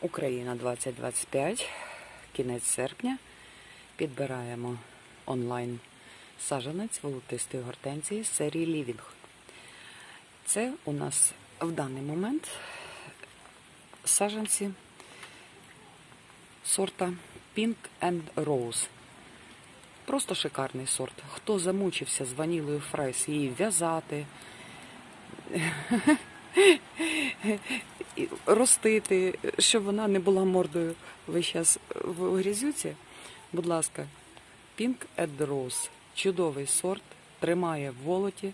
Україна 2025, кінець серпня. Підбираємо онлайн саджанець волотистої гортензії з серії Living. Це у нас в даний момент саджанці сорта Pink and Rose. Просто шикарний сорт. Хто замучився з ванілою фрес її в'язати, ростити, щоб вона не була мордою весь час в грязюці, будь ласка, Pink and Rose. Чудовий сорт, тримає в волоті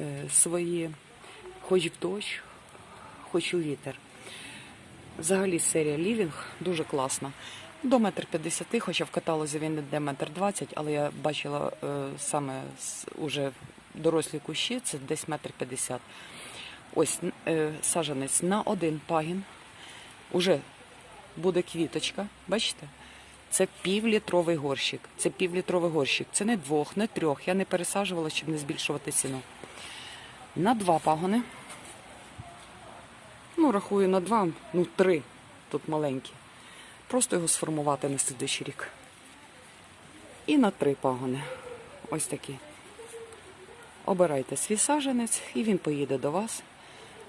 е, свої, хоч в дощ, хоч у вітер. Взагалі серія Living дуже класна. До метр п'ятдесяти, хоча в каталозі він йде метр двадцять, але я бачила е, саме уже дорослі кущі, це десь метр п'ятдесят. Ось е, саджанець на один пагін. Уже буде квіточка, бачите? Це півлітровий горщик. Це півлітровий горщик. Це не двох, не трьох. Я не пересаджувала, щоб не збільшувати ціну. На два пагони. Ну, рахую на два, ну три. Тут маленькі. Просто його сформувати на слідуючий рік. І на три пагони. Ось такі. Обирайте свій саджанець, і він поїде до вас.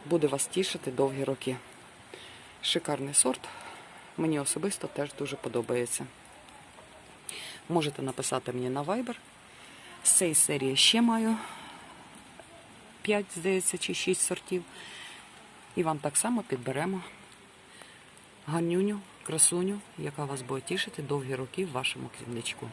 Буде вас тішити довгі роки. Шикарний сорт. Мені особисто теж дуже подобається. Можете написати мені на Viber. З цієї серії ще маю 5, здається, чи 6 сортів. І вам так само підберемо гарнюню, красуню, яка вас буде тішити довгі роки в вашому квітничку.